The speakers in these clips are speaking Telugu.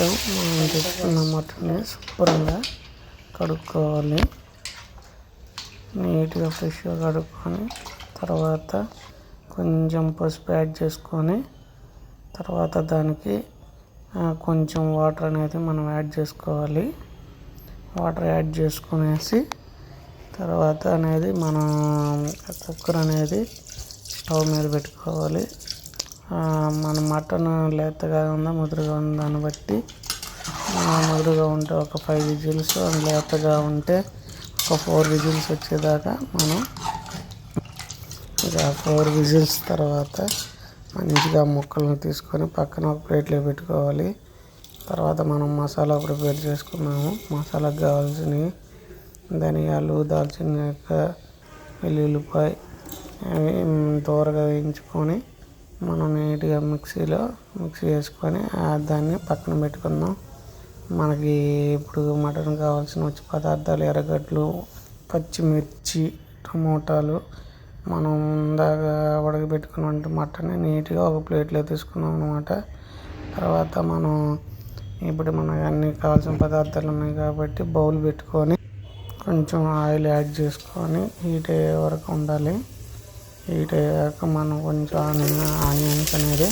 ఫస్ట్ మనం తెచ్చుకున్న మటన్ని శుభ్రంగా కడుక్కోవాలి. నీట్గా ఫ్రెష్గా కడుక్కొని తర్వాత కొంచెం పసుపు యాడ్ చేసుకొని తర్వాత దానికి కొంచెం వాటర్ అనేది మనం యాడ్ చేసుకోవాలి. వాటర్ యాడ్ చేసుకునేసి తర్వాత అనేది మనం కుక్కర్ అనేది స్టవ్ మీద పెట్టుకోవాలి. మన మటన్ లేతగా ఉందా ముదురుగా ఉందా దాన్ని బట్టి ముదురుగా ఉంటే ఒక ఫైవ్ విజిల్స్ లేతగా ఉంటే ఒక ఫోర్ విజిల్స్ వచ్చేదాకా మనం ఇక ఫోర్ విజిల్స్ తర్వాత మంచిగా ముక్కలను తీసుకొని పక్కన ఒక ప్లేట్లో పెట్టుకోవాలి. తర్వాత మనం మసాలా ప్రిపేర్ చేసుకున్నాము. మసాలాకు కావాల్సినవి ధనియాలు దాల్చిన వెల్లుల్లిపాయ అవి దూరగా వేయించుకొని మనం నీట్గా మిక్సీలో మిక్సీ వేసుకొని దాన్ని పక్కన పెట్టుకుందాం. మనకి ఇప్పుడు మటన్ కావాల్సిన వచ్చి పదార్థాలు ఎర్రగడ్డలు పచ్చిమిర్చి టమోటాలు మనం ఇందాక ఉడకబెట్టుకున్న మటన్ని నీట్గా ఒక ప్లేట్లో తీసుకున్నాం అనమాట తర్వాత మనం ఇప్పుడు మనకు అన్ని కావాల్సిన పదార్థాలు ఉన్నాయి కాబట్టి బౌల్ పెట్టుకొని కొంచెం ఆయిల్ యాడ్ చేసుకొని హీట్ అయ్యే వరకు ఉండాలి. హీట్ అయ్యాక మనం కొంచెం ఆనియన్ ఆనియన్స్ అనేది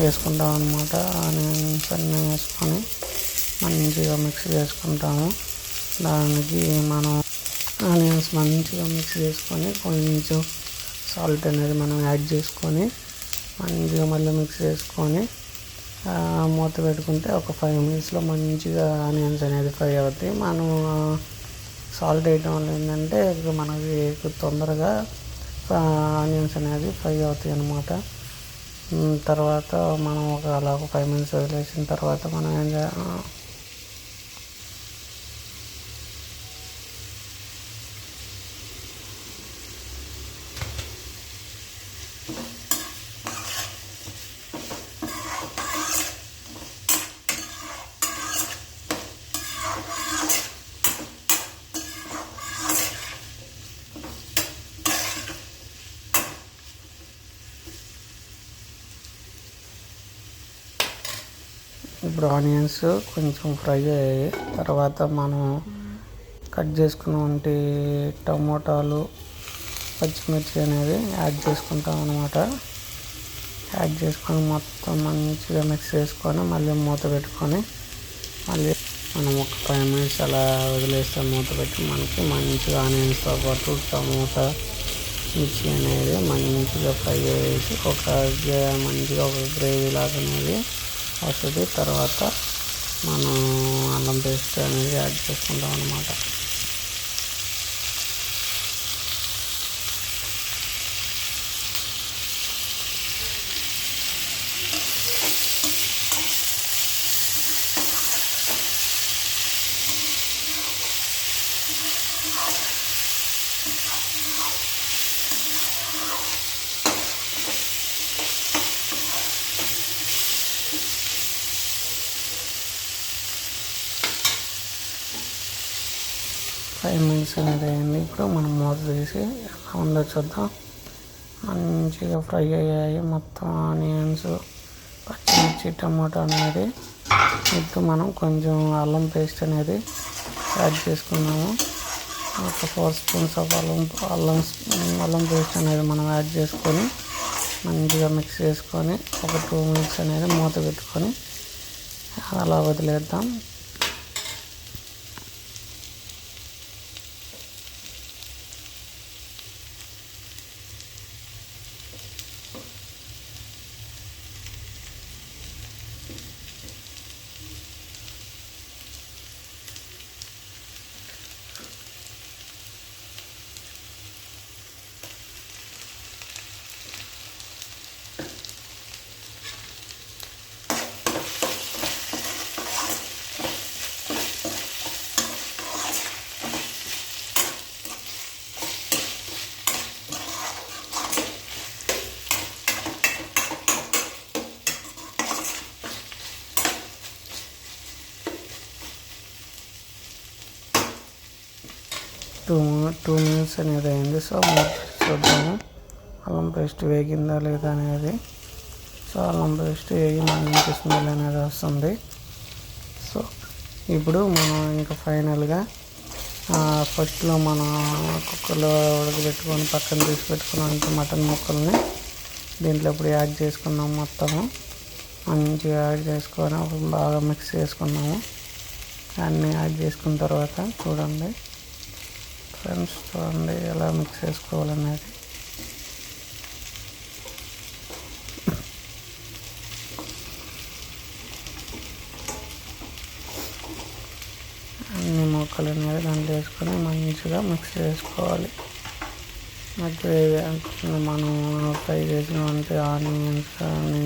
వేసుకుంటాం అనమాట ఆనియన్స్ అన్నీ వేసుకొని మంచిగా మిక్స్ చేసుకుంటాము. దానికి మనం ఆనియన్స్ మంచిగా మిక్స్ చేసుకొని కొంచెం సాల్ట్ అనేది మనం యాడ్ చేసుకొని మంచిగా మళ్ళీ మిక్స్ చేసుకొని మూత పెట్టుకుంటే ఒక ఫైవ్ మినిట్స్లో మంచిగా ఆనియన్స్ అనేది ఫ్రై అవుతాయి మనం సాల్ట్ వేయడం వల్ల ఏంటంటే మనకి తొందరగా ఆనియన్స్ అనేది ఫ్రై అవుతాయి అన్నమాట. తర్వాత మనం ఒక అలా ఒక ఫైవ్ మినిట్స్ వదిలేసిన తర్వాత మనం ఏం ఇప్పుడు ఆనియన్స్ కొంచెం ఫ్రై అయ్యాయి. తర్వాత మనం కట్ చేసుకున్నటువంటి టమోటాలు పచ్చిమిర్చి అనేది యాడ్ చేసుకుంటాం అనమాట యాడ్ చేసుకొని మొత్తం మంచిగా మిక్స్ చేసుకొని మళ్ళీ మూత పెట్టుకొని మళ్ళీ మనం ఒక ఫైవ్ మినిట్స్ అలా వదిలేస్తే మూత పెట్టి మనకి మంచిగా ఆనియన్స్తో పాటు టమోటా మిర్చి అనేది మంచిగా ఫ్రై చేసి ఒక మంచిగా ఒక గ్రేవీ లాగా అనేది వస్తుంది తర్వాత మనం అల్లం పేస్ట్ అనేది యాడ్ చేసుకుంటాం అన్నమాట ఫైవ్ మినిట్స్ అనేది అయింది ఇప్పుడు మనం మూత తీసి ఎలా ఉందో చూద్దాం. మంచిగా ఫ్రై అయ్యాయి మొత్తం ఆనియన్స్ పచ్చిమిర్చి టమాటో అనేది. ఇప్పుడు మనం కొంచెం అల్లం పేస్ట్ అనేది యాడ్ చేసుకున్నాము. ఒక ఫోర్ స్పూన్స్ ఆఫ్ అల్లం అల్లం అల్లం పేస్ట్ అనేది మనం యాడ్ చేసుకొని మంచిగా మిక్స్ చేసుకొని ఒక టూ మినిట్స్ అనేది మూత పెట్టుకొని అలా వదిలేద్దాం. టూ టూ మినిట్స్ అనేది అయింది. సో చూద్దాము. అల్లం పేస్ట్ వేగిందా లేదా అనేది. సో అల్లం పేస్ట్ వేగి మంచి స్మెల్ అనేది వస్తుంది. సో ఇప్పుడు మనం ఇంకా ఫైనల్గా ఫస్ట్లో మనం కుక్కర్లో ఉడకబెట్టుకొని పక్కన తీసి పెట్టుకున్నాం మటన్ ముక్కల్ని దీంట్లో ఇప్పుడు యాడ్ చేసుకున్నాం మొత్తము. మంచిగా యాడ్ చేసుకొని బాగా మిక్స్ చేసుకున్నాము. అన్నీ యాడ్ చేసుకున్న తర్వాత చూడండి. ఫ్రెండ్స్ చూడండి ఎలా మిక్స్ చేసుకోవాలనేది. అన్ని ముక్కలు అనేది దాంట్లో వేసుకొని మంచిగా మిక్స్ చేసుకోవాలి. గ్రేవీ అంటే మనం ఫ్రై చేసినవంటే ఆనియన్స్ కానీ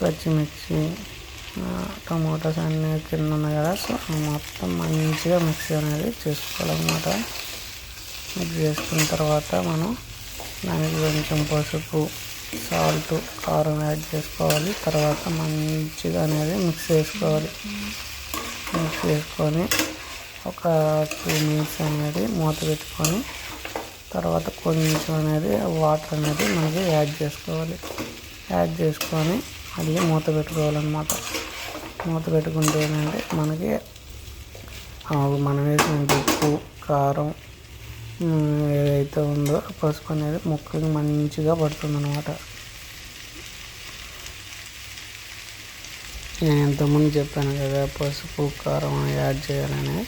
పచ్చిమిర్చి టమోటాస్ అన్నీ కింద ఉన్నాయి కదా సో మొత్తం మంచిగా మిక్స్ అనేది చేసుకోవాలన్నమాట. మిక్స్ చేసుకున్న తర్వాత మనం దానికి కొంచెం పసుపు సాల్ట్ కారం యాడ్ చేసుకోవాలి. తర్వాత మంచిగా అనేది మిక్స్ చేసుకోవాలి. మిక్స్ చేసుకొని ఒక టూ మినిట్స్ అనేది మూత పెట్టుకొని తర్వాత కొంచెం అనేది వాటర్ అనేది మనకి యాడ్ చేసుకోవాలి. యాడ్ చేసుకొని మళ్ళీ మూత పెట్టుకోవాలన్నమాట. మూత పెట్టుకుంటే ఏంటంటే మనకి మనం వేసిన ఉప్పు కారం ఏదైతే ఉందో పసుపు అనేది ముక్కకి మంచిగా పడుతుంది అనమాట నేను ఇంతకుముందు చెప్పాను కదా పసుపు కారం యాడ్ చేయాలని.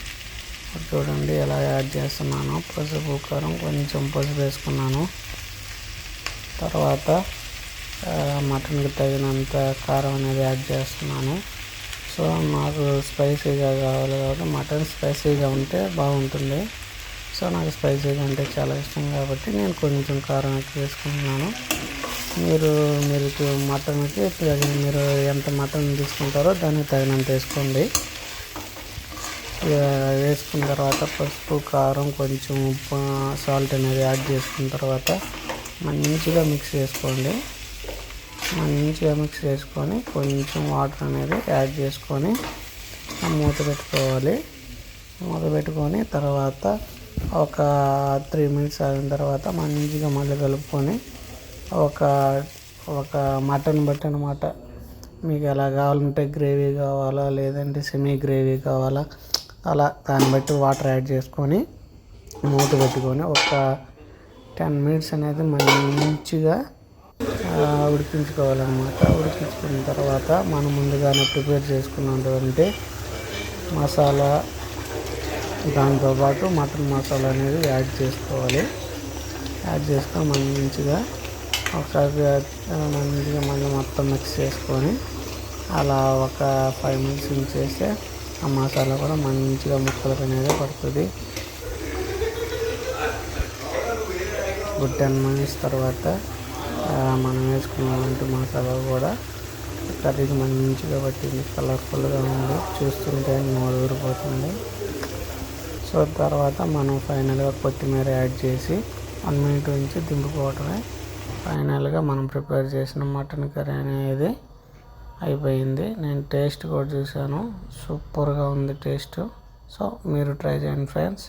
చూడండి ఎలా యాడ్ చేస్తున్నాను. పసుపు కారం కొంచెం పసుపు వేసుకున్నాను. తర్వాత మటన్కి తగినంత కారం అనేది యాడ్ చేస్తున్నాను. సో మాకు స్పైసీగా కావాలి కాబట్టి మటన్ స్పైసీగా ఉంటే బాగుంటుంది. సో నాకు స్పైసీగా అంటే చాలా ఇష్టం కాబట్టి నేను కొంచెం కారం ఎక్కువ వేసుకుంటున్నాను. మీరు మీరు మటన్కి మీరు ఎంత మటన్ తీసుకుంటారో దానికి తగినంత వేసుకోండి. వేసుకున్న తర్వాత పసుపు కారం కొంచెం ఉప్పు సాల్ట్ అనేది యాడ్ చేసుకున్న తర్వాత మంచిగా మిక్స్ చేసుకోండి. మంచిగా మిక్స్ చేసుకొని కొంచెం వాటర్ అనేది యాడ్ చేసుకొని మూత పెట్టుకోవాలి. మూత పెట్టుకొని తర్వాత ఒక త్రీ మినిట్స్ అయిన తర్వాత మంచిగా మళ్ళీ కలుపుకొని ఒక ఒక మటన్ బట్టి అనమాట మీకు ఎలా కావాలంటే గ్రేవీ కావాలా లేదంటే సెమీ గ్రేవీ కావాలా అలా దాన్ని బట్టి వాటర్ యాడ్ చేసుకొని మూత పెట్టుకొని ఒక టెన్ మినిట్స్ అనేది మంచిగా ఉడికించుకోవాలన్నమాట. ఉడికించుకున్న తర్వాత మనం ముందుగానే ప్రిపేర్ చేసుకున్నటువంటి మసాలా దాంతోపాటు మటన్ మసాలా అనేది యాడ్ చేసుకోవాలి. యాడ్ చేసుకొని మంచిగా ఒకసారి మంచిగా మళ్ళీ మొత్తం మిక్స్ చేసుకొని అలా ఒక ఫైవ్ మినిట్స్ ఉంచేస్తే ఆ మసాలా కూడా మంచిగా ముక్కలు అనేది పడుతుంది. గుడ్ టెన్ మినిట్స్ తర్వాత మనం వేసుకున్నటువంటి మసాలా కూడా కర్రీకి మంచిగా పట్టింది కలర్ఫుల్గా ఉంది. చూస్తుంటే నోరూరిపోతుంది సో తర్వాత మనం ఫైనల్గా కొత్తిమీర యాడ్ చేసి వన్ మినిట్ నుంచి దింపుకోవటమే. ఫైనల్గా మనం ప్రిపేర్ చేసిన మటన్ కర్రీ అనేది అయిపోయింది. నేను టేస్ట్ కూడా చూశాను. సూపర్గా ఉంది టేస్ట్. సో మీరు ట్రై చేయండి ఫ్రెండ్స్.